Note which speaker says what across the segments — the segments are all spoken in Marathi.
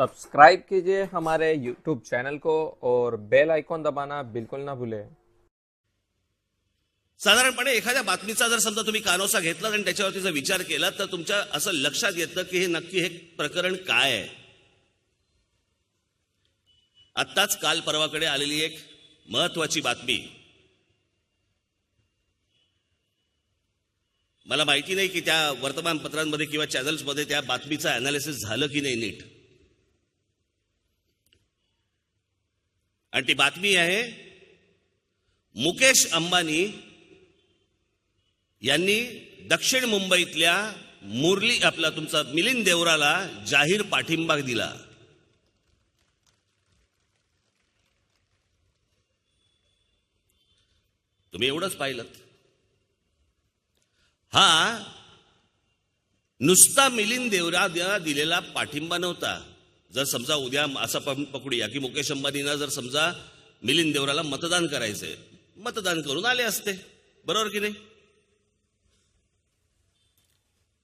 Speaker 1: सब्सक्राइब कीजिए हमारे यूट्यूब चैनल को और बेल आइकॉन दबाना बिल्कुल ना भूले।
Speaker 2: साधारणपणे एखाद्या बातमीचा जर समजा तुम्ही कानोसा घेतला आणि त्याच्यावरती जर विचार केला तर तुमच्या असं लक्षात येतं की हे नक्की हे प्रकरण काय आहे. आत्ताच काल परवाकडे आलेली एक महत्वाची बातमी. मला माहिती नाही की त्या वर्तमानपत्रांमध्ये किंवा चॅनल्समध्ये त्या बातमीचं अनालिसिस झालं की नाही नीट. आणि ती बातमी आहे मुकेश अंबानी यांनी दक्षिण मुंबईतल्या मुरली आपला तुमचा मिलिंद देवराला जाहीर पाठिंबा दिला. तुम्ही एवढंच पाहिलं. हा नुसता मिलिंद देवरा दिलेला पाठिंबा नव्हता. जर समजा उद्या असा पकडूया की मुकेश अंबानीनं जर समजा मिलिंद देवराला मतदान करायचंय मतदान करून आले असते. बरोबर की नाही?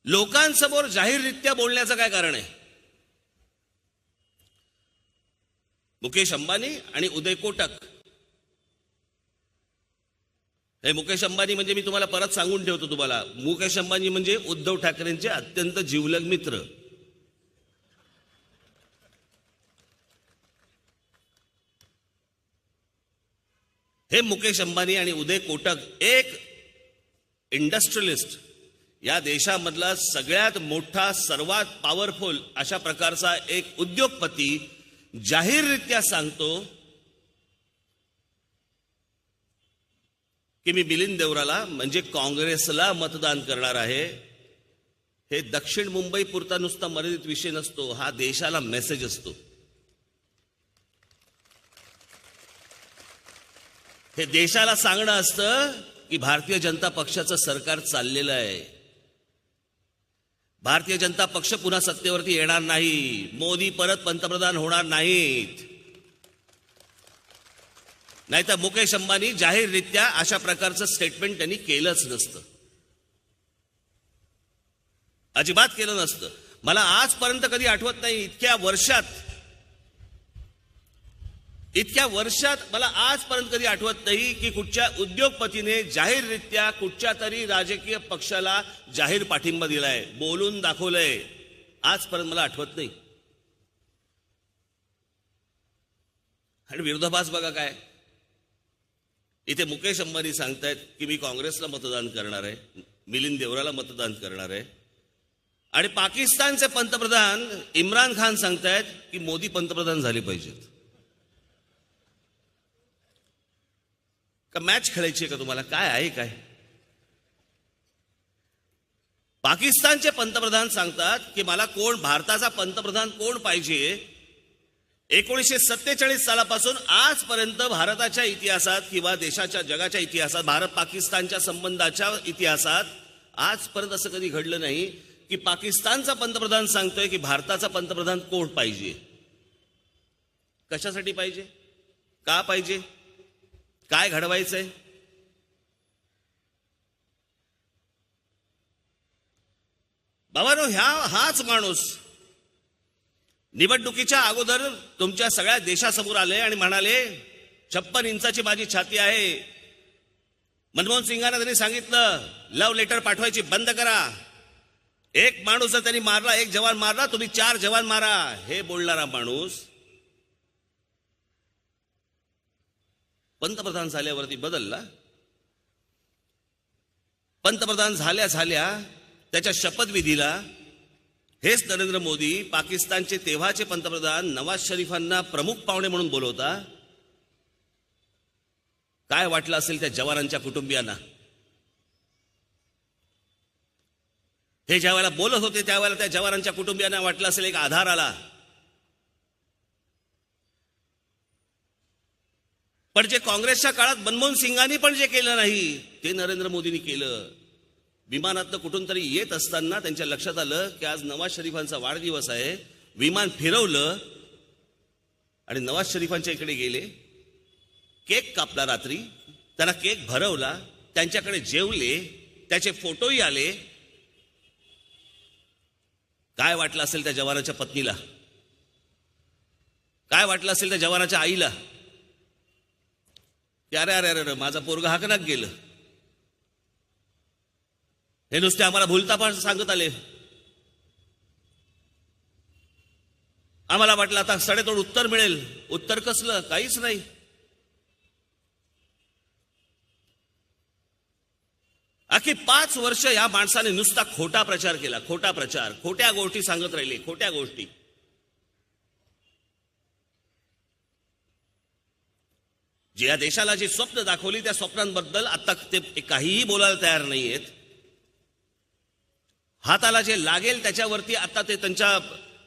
Speaker 2: लोकांसमोर जाहीररित्या बोलण्याचं काय कारण आहे? मुकेश अंबानी आणि उदय कोटक. हे मुकेश अंबानी म्हणजे मी तुम्हाला परत सांगून ठेवतो तुम्हाला. मुकेश अंबानी म्हणजे उद्धव ठाकरेंचे अत्यंत जीवलग मित्र. हे मुकेश अंबानी आणि उदय कोटक एक इंडस्ट्रियलिस्ट या देशामधला सगळ्यात मोठा सर्वात पॉवरफुल अशा प्रकारचा एक उद्योगपती जाहीररित्या सांगतो की मी मिलिंद देवराला म्हणजे काँग्रेसला मतदान करणार आहे. हे दक्षिण मुंबई पुरता नुसता मर्यादित विषय नसतो हा देशाला मेसेज असतो. हे देशाला सांगणं असतं की भारतीय जनता पक्षाचं सरकार चाललेलं आहे. भारतीय जनता पक्ष पुन्हा सत्तेवरती येणार नाही. मोदी परत पंतप्रधान होणार नाहीत. नाहीतर मुकेश अंबानी जाहीररित्या अशा प्रकारचं स्टेटमेंट त्यांनी केलंच नसतं. अजिबात केलं नसतं. मला आजपर्यंत कधी आठवत नाही इतक्या वर्षात इतक्या वर्षात मला आजपर्यंत कधी आठवत नाही की कुठच्या उद्योगपतीने जाहीररित्या कुठच्या तरी राजकीय पक्षाला जाहीर पाठिंबा दिलाय बोलून दाखवलंय. आजपर्यंत मला आठवत नाही. आणि विरोधाभास बघा काय. इथे मुकेश अंबानी सांगतायत की मी काँग्रेसला मतदान करणार आहे मिलिंद देवराला मतदान करणार आहे. आणि पाकिस्तानचे पंतप्रधान इम्रान खान सांगतायत की मोदी पंतप्रधान झाले पाहिजेत. का मॅच खेळायची आहे का तुम्हाला? काय आहे काय? पाकिस्तानचे पंतप्रधान सांगतात की मला कोण भारताचा पंतप्रधान कोण पाहिजे? एकोणीसशे सत्तेचाळीस सालापासून आजपर्यंत भारताच्या इतिहासात किंवा देशाच्या जगाच्या इतिहासात भारत पाकिस्तानच्या संबंधाच्या इतिहासात आजपर्यंत असं कधी घडलं नाही की पाकिस्तानचा पंतप्रधान सांगतोय की भारताचा पंतप्रधान कोण पाहिजे? कशासाठी पाहिजे? का पाहिजे? काय घडवायचंय? बाबानो ह्या हाच माणूस. निवडणुकीच्या अगोदर तुमच्या सगळ्या देशासमोर आले आणि म्हणाले छप्पन इंचाची माझी छाती आहे. मनमोहन सिंगांना त्यांनी सांगितलं लव्ह लेटर पाठवायची बंद करा. एक माणूस जर त्यांनी मारला एक जवान मारला तुम्ही चार जवान मारा. हे बोलणारा माणूस पंतप्रधान झाल्यावरती बदलला. पंतप्रधान झाल्या झाल्या त्याच्या शपथविधीला हेच नरेंद्र मोदी पाकिस्तानचे तेव्हाचे पंतप्रधान नवाज शरीफांना प्रमुख पाहुणे म्हणून बोलवता. काय वाटलं असेल त्या जवानांच्या कुटुंबियांना? हे ज्या वेळेला बोलत होते त्यावेळेला त्या जवानांच्या कुटुंबियांना वाटलं असेल एक आधार आला. पण जे काँग्रेसच्या काळात मनमोहन सिंगांनी पण जे केलं नाही ते नरेंद्र मोदींनी केलं. विमानातनं कुठून तरी येत असताना त्यांच्या लक्षात आलं की आज नवाज शरीफांचा वाढदिवस आहे. विमान फिरवलं आणि नवाज शरीफांच्या इकडे गेले. केक कापला रात्री त्यांना केक भरवला त्यांच्याकडे जेवले त्याचे फोटोही आले. काय वाटलं असेल त्या जवानाच्या पत्नीला? काय वाटलं असेल त्या जवानाच्या आईला? अरे अरे अरे माझा पोरगा हाकनाक गेलं. हे नुसते आम्हाला भूलता पण सांगत आले. आम्हाला वाटलं आता सडेतोड उत्तर मिळेल. उत्तर कसलं? काहीच नाही. आखी पाच वर्ष या माणसाने नुसता खोटा प्रचार केला खोटा प्रचार खोट्या गोष्टी सांगत राहिले खोट्या गोष्टी. जे या देशाला जी स्वप्न दाखवली त्या स्वप्नांबद्दल आता ते काहीही बोलायला तयार नाही आहेत हाताला जे लागेल त्याच्यावरती आता ते त्यांच्या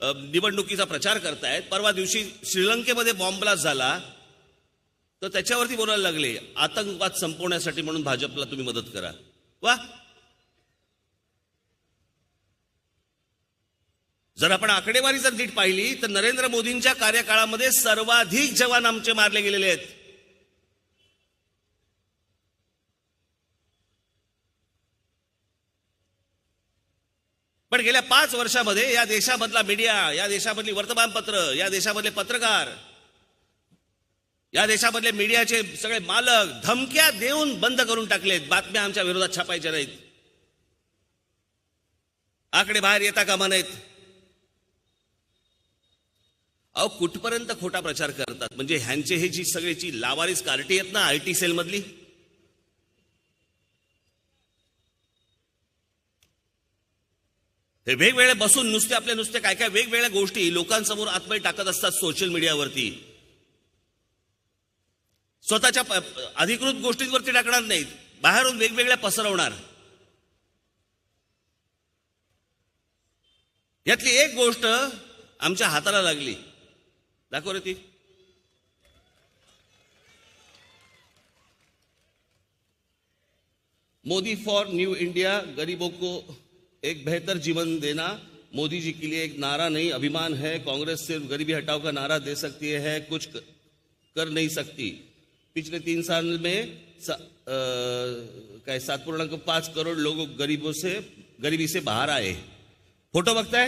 Speaker 2: निवडणुकीचा प्रचार करतायत. परवा दिवशी श्रीलंकेमध्ये बॉम्ब झाला. तर त्याच्यावरती बोलायला लागले. आतंकवाद संपवण्यासाठी म्हणून भाजपला तुम्ही मदत करा. वा! जर आपण आकडेवारी जर नीट पाहिली तर नरेंद्र मोदींच्या कार्यकाळामध्ये सर्वाधिक जवान आमचे मारले गेलेले आहेत. पण गेल्या पाच वर्षामध्ये या देशामधला मीडिया या देशामधली वर्तमानपत्र या देशामधले पत्रकार या देशामधले मीडियाचे सगळे मालक धमक्या देऊन बंद करून टाकलेत. बातम्या आमच्या विरोधात छापायच्या नाहीत. आकडे बाहेर येता कामा नाहीत अहो कुठपर्यंत खोटा प्रचार करतात? म्हणजे ह्यांचे हे जी सगळीची लावारीस कार्टी आहेत ना आय टी हे वेगवेगळे बसून नुसते आपले नुसते काय काय वेगवेगळ्या गोष्टी लोकांसमोर आतमध्ये टाकत असतात सोशल मीडियावरती स्वतःच्या अधिकृत गोष्टींवरती टाकणार नाहीत. बाहेरून वेगवेगळ्या पसरवणार. यातली एक गोष्ट आमच्या हाताला लागली. दाखव रे ती. मोदी फॉर न्यू इंडिया गरीबों को एक बेहतर जीवन देना मोदी जी के लिए एक नारा नहीं अभिमान है। कांग्रेस सिर्फ़ गरीबी हटाओ का नारा दे सकती है कुछ कर नहीं सकती। पिछले तीन साल में सा, सात पूर्णांक पाच करोड लोग गरीबों से गरीबी से बाहर आए। फ़ोटो बघताय?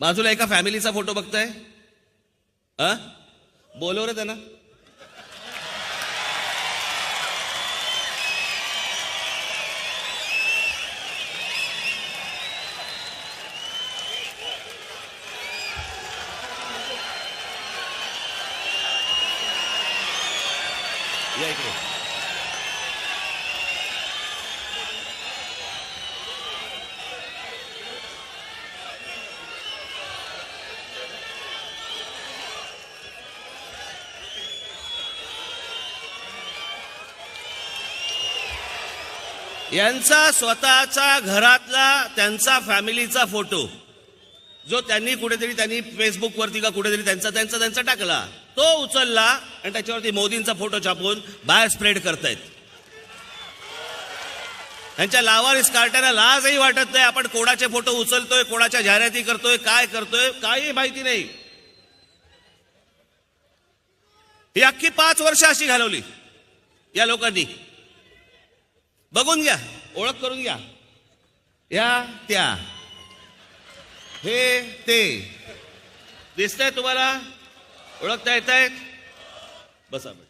Speaker 2: बाजूला एका फॅमिलीचा फ़ोटो बघताय? हा बोलव रे त्यांना। या इकडे. यांचा स्वतःचा घरातला त्यांचा फॅमिलीचा फोटो जो त्यांनी कुठेतरी त्यांनी फेसबुकवरती का कुठेतरी त्यांचा त्यांचा त्यांचा टाकला. तो उचलला आणि त्याच्यावरती मोदींचा फोटो छापून बाहेर स्प्रेड करतायत. त्यांच्या लावारीस कार्ट्याला लाजही वाटत नाही. आपण कोणाचे फोटो उचलतोय कोणाच्या जाहिराती करतोय काय करतोय काही माहिती नाही. ही अख्खी पाच वर्ष अशी घालवली या लोकांनी. बघून घ्या ओळख करून घ्या. या त्या. हे ते. दिसतंय तुम्हाला? ओळखता येत आहेत? बसा बघ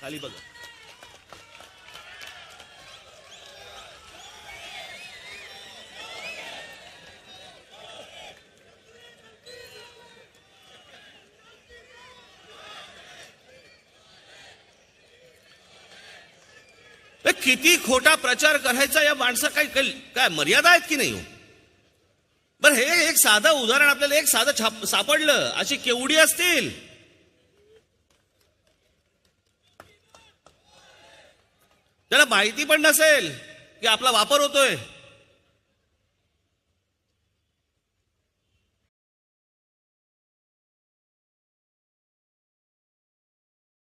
Speaker 2: खाली बघा. किती खोटा प्रचार करायचा या माणसा काही काय मर्यादा आहेत की नाही हो? एक साधं उदाहरण आपल्याला एक साधं छाप सापडलं. अशी केवढी असतील? त्याला माहिती पण नसेल की आपला वापर होतोय.